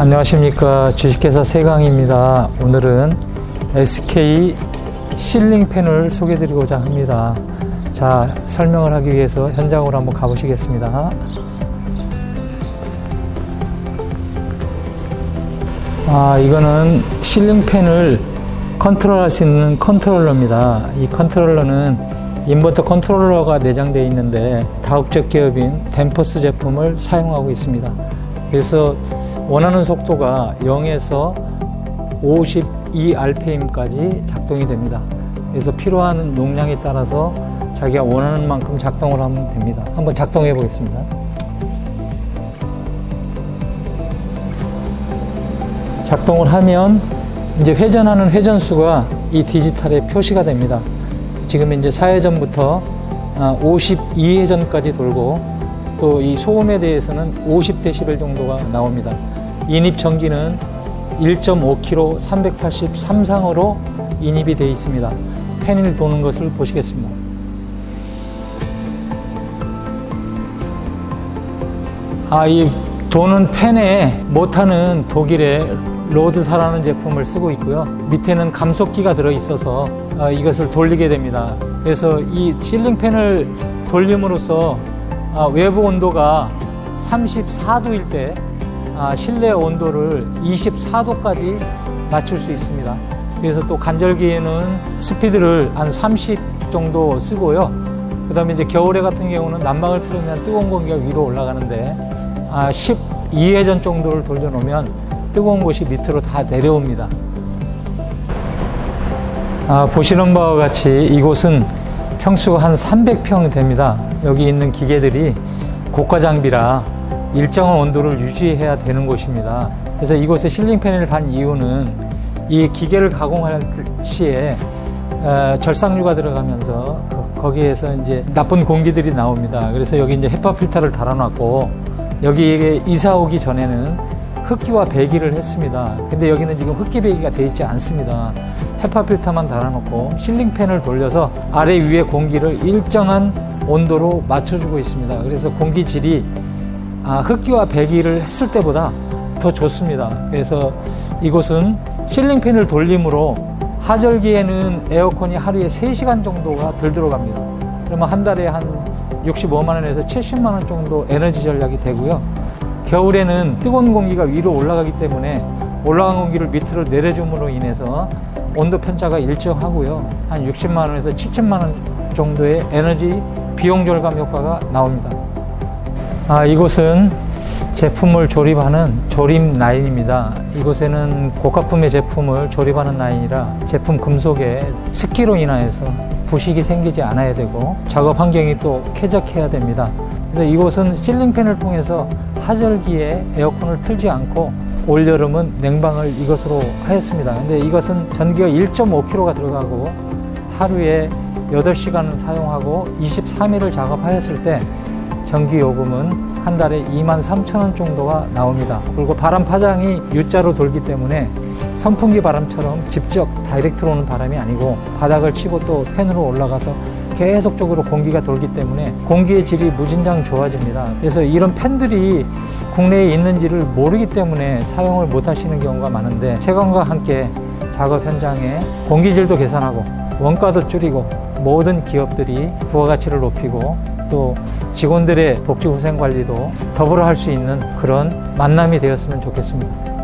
안녕하십니까 주식회사 세강입니다. 오늘은 SK 실링 팬을 소개 드리고자 합니다. 자 설명을 하기 위해서 현장으로 한번 가보시겠습니다. 아 이거는 실링 팬을 컨트롤 할 수 있는 컨트롤러입니다. 이 컨트롤러는 인버터 컨트롤러가 내장되어 있는데 다국적 기업인 덴퍼스 제품을 사용하고 있습니다. 그래서 원하는 속도가 0에서 52rpm까지 작동이 됩니다. 그래서 필요한 용량에 따라서 자기가 원하는 만큼 작동을 하면 됩니다. 한번 작동해 보겠습니다. 작동을 하면 이제 회전하는 회전수가 이 디지털에 표시가 됩니다. 지금 이제 4회전부터 52회전까지 돌고 또 이 소음에 대해서는 50데시벨 정도가 나옵니다. 인입 전기는 1.5kg 383상으로 인입이 되어 있습니다. 팬을 도는 것을 보시겠습니다. 아, 이 도는 팬에 못하는 독일의 로드사라는 제품을 쓰고 있고요. 밑에는 감속기가 들어 있어서 아, 이것을 돌리게 됩니다. 그래서 이 실링 팬을 돌림으로써 아, 외부 온도가 34도일 때 아, 실내 온도를 24도까지 낮출 수 있습니다. 그래서 또 간절기에는 스피드를 한 30 정도 쓰고요. 그 다음에 이제 겨울에 같은 경우는 난방을 틀으면 뜨거운 공기가 위로 올라가는데 아, 12회전 정도를 돌려놓으면 뜨거운 곳이 밑으로 다 내려옵니다. 아, 보시는 바와 같이 이곳은 평수가 한 300평 됩니다. 여기 있는 기계들이 고가 장비라 일정한 온도를 유지해야 되는 곳입니다. 그래서 이곳에 실링팬을 단 이유는 이 기계를 가공할 시에 어, 절상류가 들어가면서 거기에서 이제 나쁜 공기들이 나옵니다. 그래서 여기 이제 헤파 필터를 달아놨고 여기에 이사 오기 전에는 흡기와 배기를 했습니다. 근데 여기는 지금 흡기 배기가 되어 있지 않습니다. 헤파 필터만 달아놓고 실링 팬을 돌려서 아래 위에 공기를 일정한 온도로 맞춰주고 있습니다. 그래서 공기질이 아, 흡기와 배기를 했을 때보다 더 좋습니다. 그래서 이곳은 실링팬을 돌림으로 하절기에는 에어컨이 하루에 3시간 정도가 덜 들어갑니다. 그러면 한 달에 한 65만 원에서 70만 원 정도 에너지 전략이 되고요. 겨울에는 뜨거운 공기가 위로 올라가기 때문에 올라간 공기를 밑으로 내려줌으로 인해서 온도 편차가 일정하고요. 한 60만 원에서 70만 원 정도의 에너지 비용 절감 효과가 나옵니다. 아, 이곳은 제품을 조립하는 조립 라인입니다. 이곳에는 고가품의 제품을 조립하는 라인이라 제품 금속에 습기로 인하여서 부식이 생기지 않아야 되고 작업 환경이 또 쾌적해야 됩니다. 그래서 이곳은 실링팬을 통해서 하절기에 에어컨을 틀지 않고 올여름은 냉방을 이것으로 하였습니다. 근데 이것은 전기가 1.5kg가 들어가고 하루에 8시간을 사용하고 23일을 작업하였을 때 전기 요금은 한 달에 2만 3천 원 정도가 나옵니다. 그리고 바람 파장이 U자로 돌기 때문에 선풍기 바람처럼 직접 다이렉트로 오는 바람이 아니고 바닥을 치고 또 팬으로 올라가서 계속적으로 공기가 돌기 때문에 공기의 질이 무진장 좋아집니다. 그래서 이런 팬들이 국내에 있는지를 모르기 때문에 사용을 못 하시는 경우가 많은데 체감과 함께 작업 현장에 공기질도 개선하고 원가도 줄이고 모든 기업들이 부가가치를 높이고 또 직원들의 복지 후생 관리도 더불어 할 수 있는 그런 만남이 되었으면 좋겠습니다.